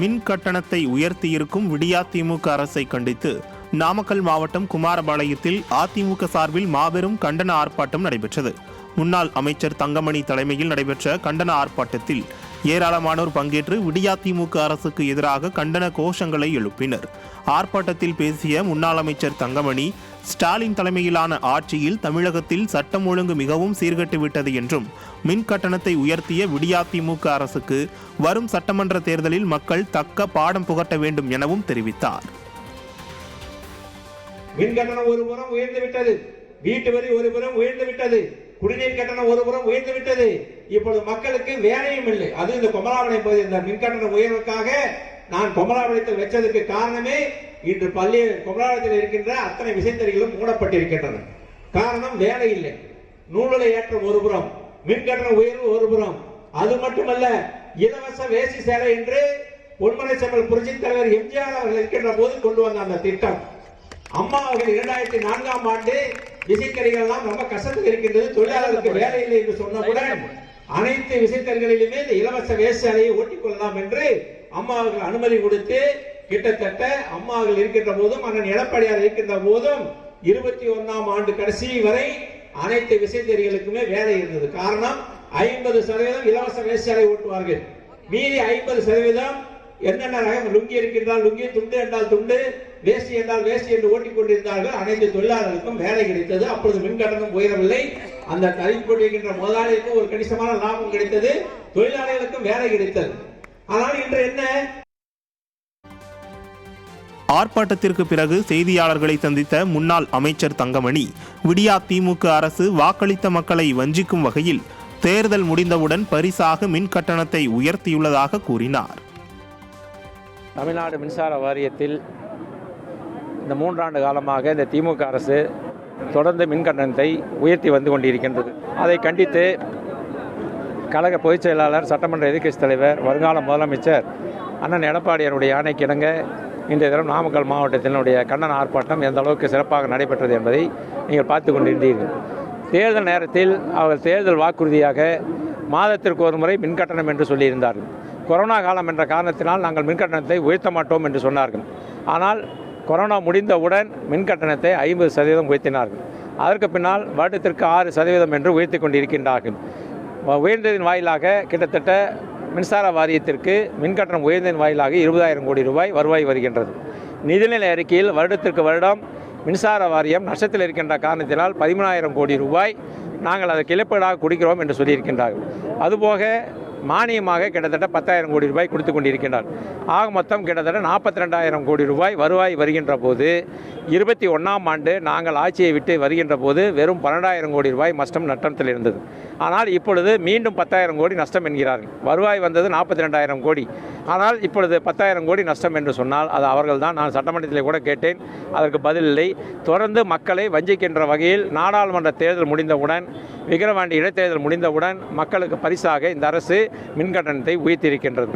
மின் கட்டணத்தை உயர்த்தியிருக்கும் விடியா திமுக அரசை கண்டித்து நாமக்கல் மாவட்டம் குமாரபாளையத்தில் அதிமுக சார்பில் மாபெரும் கண்டன ஆர்ப்பாட்டம் நடைபெற்றது. முன்னாள் அமைச்சர் தங்கமணி தலைமையில் நடைபெற்ற கண்டன ஆர்ப்பாட்டத்தில் ஏராளமானோர் பங்கேற்று விடியா திமுக அரசுக்கு எதிராக கண்டன கோஷங்களை எழுப்பினர். ஆர்ப்பாட்டத்தில் பேசிய முன்னாள் அமைச்சர் தங்கமணி ஸ்டாலின் தலைமையிலான ஆட்சியில் தமிழகத்தில் சட்டம் ஒழுங்கு மிகவும் சீர்கட்டு விட்டது என்றும் மின் கட்டணத்தை உயர்த்திய விடியாதிமுக அரசுக்கு வரும் சட்டமன்ற தேர்தலில் மக்கள் தக்க பாடம் புகட்ட வேண்டும் எனவும் தெரிவித்தார். மின் கட்டணம் ஒரு புறம் உயர்ந்து விட்டது. வீட்டு வரி ஒரு புறம் உயர்ந்து விட்டது. குடிநீர் கட்டணம் ஒரு புறம் உயர்ந்து விட்டது. இப்பொழுது மக்களுக்கு வேலையும் இல்லை. அது இந்த கொமலாவளை பகுதி இந்த மின் கட்டணம் உயர்வுக்காக நான் கொமலாபுரத்தில் வச்சதுக்கு காரணமே இன்று பள்ளி கொமலாபுரத்தில் இருக்கின்ற அத்தனை விசைத்தறிகளும் மூடப்பட்டிருக்கின்றன. காரணம் வேலை இல்லை. நூலலை ஏற்றம் ஒரு புறம் மின் உயர்வு ஒரு புறம். அது மட்டுமல்ல இலவச வேசி சேலை என்று பொன்மலை செம்மல் புரட்சி தலைவர் எம்ஜிஆர் அவர்கள் இருக்கின்ற போது கொண்டு வந்த அந்த திட்டம். அம்மா அவர்கள் இரண்டாயிரத்தி நான்காம் ஆண்டு விசைத்தறிகள் ரொம்ப கஷ்டத்தில் இருக்கின்றது தொழிலாளர்களுக்கு வேலை இல்லை என்று சொன்னவுடன் அனைத்து விசைத்தறிகளிலுமே இந்த இலவச வேசாலையை ஓட்டிக் கொள்ளலாம் என்று அம்மாவுக்கு அனுமதி கொடுத்து கிட்டத்தட்ட அம்மாவில் இருக்கின்ற போதும் அண்ணன் எடப்பாடியார் இருக்கின்ற போதும் இருபத்தி ஒன்னாம் ஆண்டு கடைசி வரை அனைத்து விசைத்தறிகளுக்குமே வேலை இருந்தது. காரணம் ஐம்பது சதவீதம் இலவச வேசியாரை ஓட்டுவார்கள். மீதி ஐம்பது சதவீதம் என்னென்ன ரகம் லுங்கி இருக்கின்றால் லுங்கி துண்டு என்றால் துண்டு வேஷ்டி என்றால் வேஷ்டி என்று ஓட்டிக் கொண்டிருந்தார்கள். அனைத்து தொழிலாளர்களுக்கும் வேலை கிடைத்தது. அப்பொழுது மின்கட்டணம் உயரவில்லை. அந்த தறிக் கொண்டிருக்கின்ற முதலாளிக்கும் ஒரு கணிசமான லாபம் கிடைத்தது. தொழிலாளர்களுக்கும் வேலை கிடைத்தது. ஆனால் இன்று என்ன? ஆர்ப்பாட்டத்திற்கு பிறகு செய்தியாளர்களை சந்தித்த முன்னாள் அமைச்சர் தங்கமணி விடியா திமுக அரசு வாக்களித்த மக்களை வஞ்சிக்கும் வகையில் தேர்தல் முடிந்தவுடன் பரிசாக மின் கட்டணத்தை உயர்த்தியுள்ளதாக கூறினார். தமிழ்நாடு மின்சார வாரியத்தில் இந்த மூன்றாண்டு காலமாக இந்த திமுக அரசு தொடர்ந்து மின் கட்டணத்தை உயர்த்தி வந்து கொண்டிருக்கின்றது. அதை கண்டித்து கழக பொதுச் செயலாளர் சட்டமன்ற எதிர்க்கட்சித் தலைவர் வருங்கால முதலமைச்சர் அண்ணன் எடப்பாடியாருடைய ஆணைக்கிணங்க இன்றைய தினம் நாமக்கல் மாவட்டத்தினுடைய கண்டன ஆர்ப்பாட்டம் எந்த அளவுக்கு சிறப்பாக நடைபெற்றது என்பதை நீங்கள் பார்த்து கொண்டிருந்தீர்கள். தேர்தல் நேரத்தில் அவர்கள் தேர்தல் வாக்குறுதியாக மாதத்திற்கு ஒரு முறை மின் கட்டணம் என்று சொல்லியிருந்தார்கள். கொரோனா காலம் என்ற காரணத்தினால் நாங்கள் மின் கட்டணத்தை உயர்த்த மாட்டோம் என்று சொன்னார்கள். ஆனால் கொரோனா முடிந்தவுடன் மின் கட்டணத்தை ஐம்பது சதவீதம் உயர்த்தினார்கள். அதற்கு பின்னால் வருடத்திற்கு ஆறு சதவீதம் என்று உயர்த்தி கொண்டிருக்கின்றார்கள். உயர்ந்ததின் வாயிலாக கிட்டத்தட்ட மின்சார வாரியத்திற்கு மின் கட்டணம் உயர்ந்ததின் வாயிலாக இருபதாயிரம் கோடி ரூபாய் வருவாய் வருகின்றது. நிதிநிலை அறிக்கையில் வருடத்திற்கு வருடம் மின்சார வாரியம் நஷ்டத்தில் இருக்கின்ற காரணத்தினால் பதிமூணாயிரம் கோடி ரூபாய் நாங்கள் அதை இழப்பீடாக கொடுக்கிறோம் என்று சொல்லியிருக்கின்றார்கள். அதுபோக மானியமாக கிட்டத்தட்ட பத்தாயிரம் கோடி ரூபாய் கொடுத்து கொண்டிருக்கின்றார். ஆக மொத்தம் கிட்டத்தட்ட நாற்பத்தி ரெண்டாயிரம் கோடி ரூபாய் வருவாய் வருகின்ற போது இருபத்தி ஒன்றாம் ஆண்டு நாங்கள் ஆட்சியை விட்டு வருகின்ற போது வெறும் பன்னெண்டாயிரம் கோடி ரூபாய் நஷ்டம் நட்டத்தில் இருந்தது. ஆனால் இப்பொழுது மீண்டும் பத்தாயிரம் கோடி நஷ்டம் என்கிறார்கள். வருவாய் வந்தது நாற்பத்தி ரெண்டாயிரம் கோடி. ஆனால் இப்பொழுது பத்தாயிரம் கோடி நஷ்டம் என்று சொன்னால் அது அவர்கள் தான். நான் சட்டமன்றத்தில் கூட கேட்டேன். அதற்கு பதில் இல்லை. தொடர்ந்து மக்களை வஞ்சிக்கின்ற வகையில் நாடாளுமன்ற தேர்தல் முடிந்தவுடன் விக்கிரவாண்டி இடைத்தேர்தல் முடிந்தவுடன் மக்களுக்கு பரிசாக இந்த அரசு மின்கட்டணத்தை உயர்த்தியிருக்கின்றது.